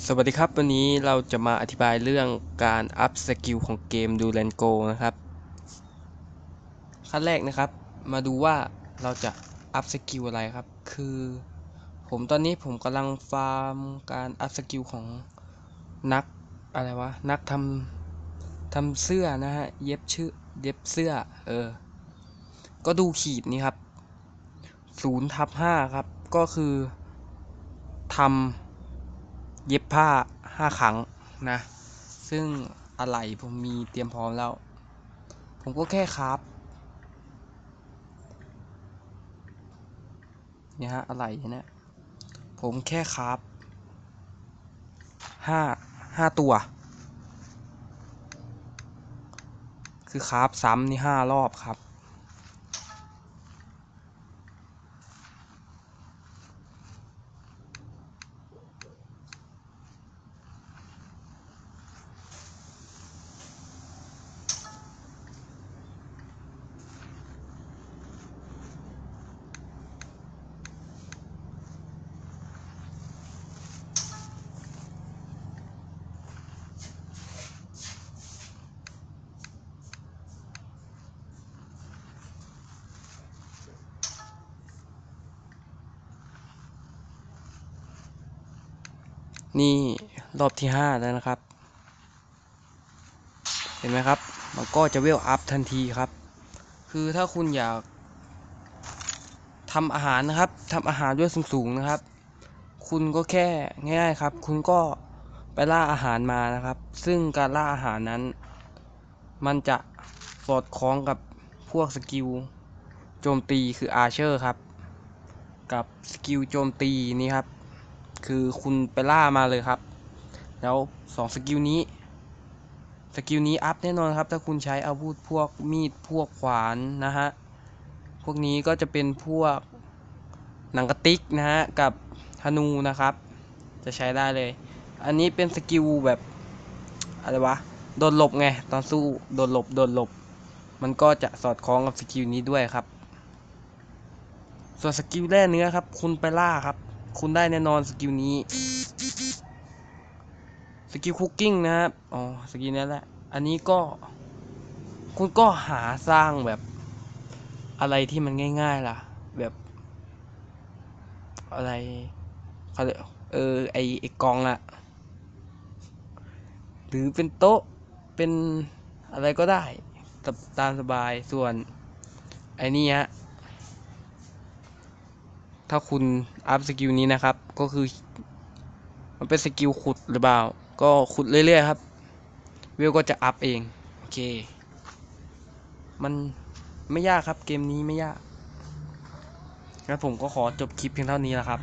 สวัสดีครับ วันนี้เราจะมาอธิบายเรื่องการอัพสกิลของเกมดูแลนโกนะครับขั้นแรกนะครับ มาดูว่าเราจะอัพสกิลอะไรครับ คือผมตอนนี้ผมกำลังฟาร์มการอัพสกิลของนักอะไรวะ นักทำทำเสื้อนะฮะ เย็บชื่อเย็บเสื้อ เออ ก็ดูขีดนี้ครับศูนย์ทับห้าครับ ก็คือทำ เย็บผ้าห้าครั้งนะ ซึ่งอะไหล่ผมมีเตรียมพร้อมแล้ว ผมก็แค่ครับเนี่ยฮะอะไหล่เนี่ยผมแค่ครับห้าห้าตัว คือครับซ้ำนี่ห้ารอบครับ นี่รอบที่ห้าแล้วนะครับ เห็นไหมครับ มันก็จะเวลอัพทันทีครับ คือถ้าคุณอยากทำอาหารนะครับทำอาหารด้วยสูงๆนะครับ คุณก็แค่ง่ายๆครับ คุณก็ไปล่าอาหารมานะครับ ซึ่งการล่าอาหารนั้น มันจะสอดคล้องกับพวกสกิลโจมตีคืออาร์เชอร์ครับ กับสกิลโจมตีนี้ครับ คือคุณไปล่ามาเลยครับ แล้วสองสกิลนี้สกิลนี้อัพแน่นอนครับ ถ้าคุณใช้อาวุธพวกมีดพวกขวานนะฮะ พวกนี้ก็จะเป็นพวกหนังกระติกนะฮะ กับธนูนะครับ จะใช้ได้เลย อันนี้เป็นสกิลแบบอะไรวะ โดนหลบไง ตอนสู้โดนหลบโดนหลบ มันก็จะสอดคล้องกับสกิลนี้ด้วยครับ ส่วนสกิลแร่เนื้อครับ คุณไปล่าครับ คุณได้แน่นอนสกิลนี้สกิลคุกกิ้งนะครับ อ๋อ สกิลนี้แหละ อันนี้ก็ คุณก็หาสร้างแบบอะไรที่มันง่าย ๆ ล่ะ แบบ อะไรเขาเรียกเออ ไอไอกองอะหรือเป็นโต๊ะ เป็นอะไรก็ได้ ตามตามสบาย ส่วน ไอนี่ฮะ ถ้าคุณอัพสกิลนี้นะครับ ก็คือ มันเป็นสกิลขุดหรือเปล่า ก็ขุดเรื่อยๆครับ เวลก็จะอัพเอง โอเค มันไม่ยากครับ เกมนี้ไม่ยาก งั้นผมก็ขอจบคลิปเพียงเท่านี้แล้วครับ